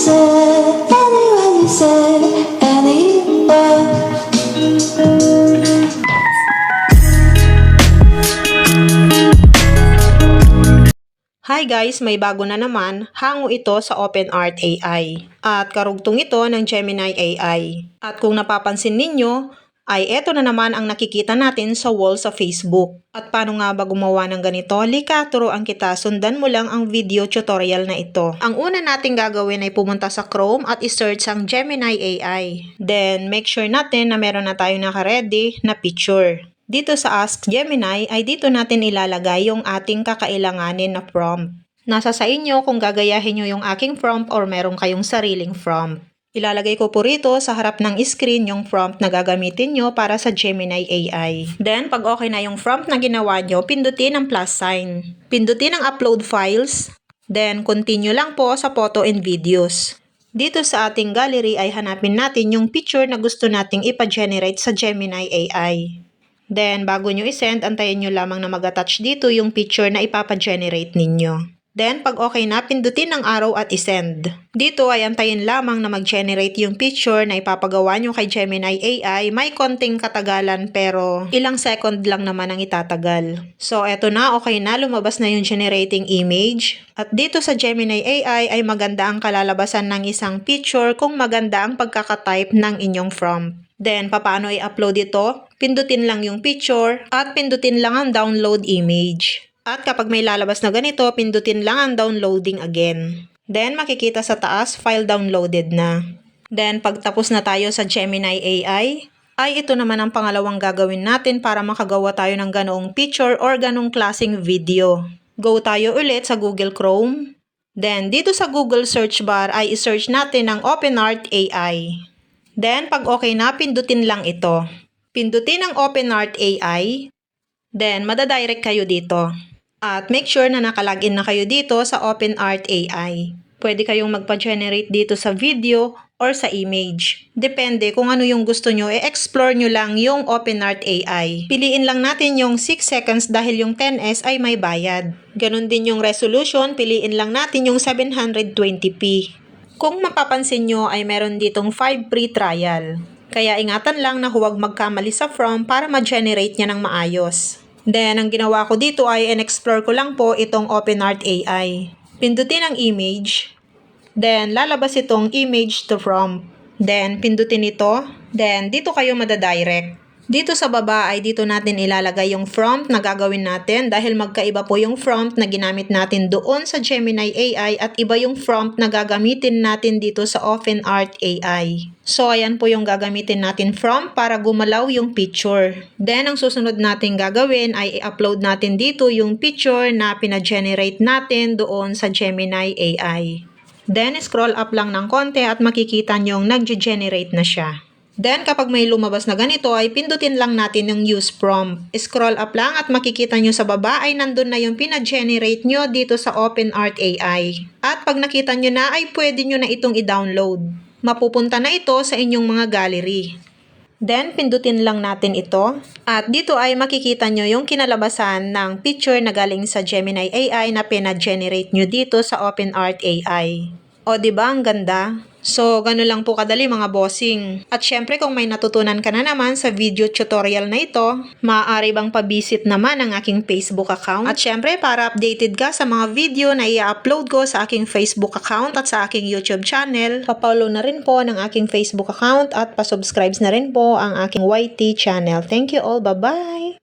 said, anyone you said, anyone. Hi guys, may bago na naman. Hango ito sa OpenArt AI. At karugtong ito ng Gemini AI. At kung napapansin ninyo, ay eto na naman ang nakikita natin sa wall sa Facebook. At paano nga ba gumawa ng ganito? Lika, turuan kita. Sundan mo lang ang video tutorial na ito. Ang una nating gagawin ay pumunta sa Chrome at isearch ang Gemini AI. Then, make sure natin na meron na tayo naka-ready na picture. Dito sa Ask Gemini ay dito natin ilalagay yung ating kakailanganin na prompt. Nasa sa inyo kung gagayahin nyo yung aking prompt or meron kayong sariling prompt. Ilalagay ko po rito sa harap ng screen yung prompt na gagamitin nyo para sa Gemini AI. Then, pag okay na yung prompt na ginawa nyo, pindutin ang plus sign. Pindutin ang upload files. Then, continue lang po sa photo and videos. Dito sa ating gallery ay hanapin natin yung picture na gusto nating ipa-generate sa Gemini AI. Then, bago nyo isend, antayin nyo lamang na mag-attach dito yung picture na ipapa-generate ninyo. Then, pag okay na, pindutin ang arrow at isend. Dito ay antayin lamang na mag-generate yung picture na ipapagawa nyo kay Gemini AI. May konting katagalan pero ilang second lang naman ang itatagal. So, eto na, okay na, lumabas na yung generating image. At dito sa Gemini AI ay maganda ang kalalabasan ng isang picture kung maganda ang pagkakatype ng inyong prompt. Then, paano i-upload ito? Pindutin lang yung picture at pindutin lang ang download image. At kapag may lalabas na ganito, pindutin lang ang downloading again. Then, makikita sa taas, file downloaded na. Then, pagtapos na tayo sa Gemini AI, ay ito naman ang pangalawang gagawin natin para makagawa tayo ng ganoong picture or ganong klaseng video. Go tayo ulit sa Google Chrome. Then, dito sa Google search bar ay isearch natin ang OpenArt AI. Then, pag okay na, pindutin lang ito. Pindutin ang OpenArt AI. Then, madadirect kayo dito. At make sure na nakalagin na kayo dito sa OpenArt AI. Pwede kayong magpa-generate dito sa video or sa image. Depende kung ano yung gusto nyo, e-explore nyo lang yung OpenArt AI. Piliin lang natin yung 6 seconds dahil yung 10S ay may bayad. Ganon din yung resolution, piliin lang natin yung 720p. Kung mapapansin nyo ay meron ditong 5 free trial. Kaya ingatan lang na huwag magkamali sa from para ma-generate niya ng maayos. Then, ang ginawa ko dito ay in-explore ko lang po itong OpenArt AI. Pindutin ang image. Then, lalabas itong image to prompt. Then, pindutin ito. Then, dito kayo madadirect. Dito sa baba ay dito natin ilalagay yung prompt na gagawin natin dahil magkaiba po yung prompt na ginamit natin doon sa Gemini AI at iba yung prompt na gagamitin natin dito sa OpenArt AI. So, ayan po yung gagamitin natin prompt para gumalaw yung picture. Then, ang susunod natin gagawin ay i-upload natin dito yung picture na pina-generate natin doon sa Gemini AI. Then, scroll up lang ng konti at makikita nyong nag-generate na siya. Then, kapag may lumabas na ganito, ay pindutin lang natin yung use prompt. Scroll up lang at makikita nyo sa baba ay nandun na yung pina-generate nyo dito sa OpenArt AI. At pag nakita nyo na, ay pwede nyo na itong i-download. Mapupunta na ito sa inyong mga gallery. Then, pindutin lang natin ito. At dito ay makikita nyo yung kinalabasan ng picture na galing sa Gemini AI na pina-generate nyo dito sa OpenArt AI. O, ba ang ganda? So, gano'n lang po kadali mga bossing. At syempre kung may natutunan ka na naman sa video tutorial na ito, maaari bang pabisit naman ang aking Facebook account. At syempre para updated ka sa mga video na i-upload ko sa aking Facebook account at sa aking YouTube channel, papaulo na rin po ng aking Facebook account at pasubscribes na rin po ang aking YT channel. Thank you all. Bye-bye!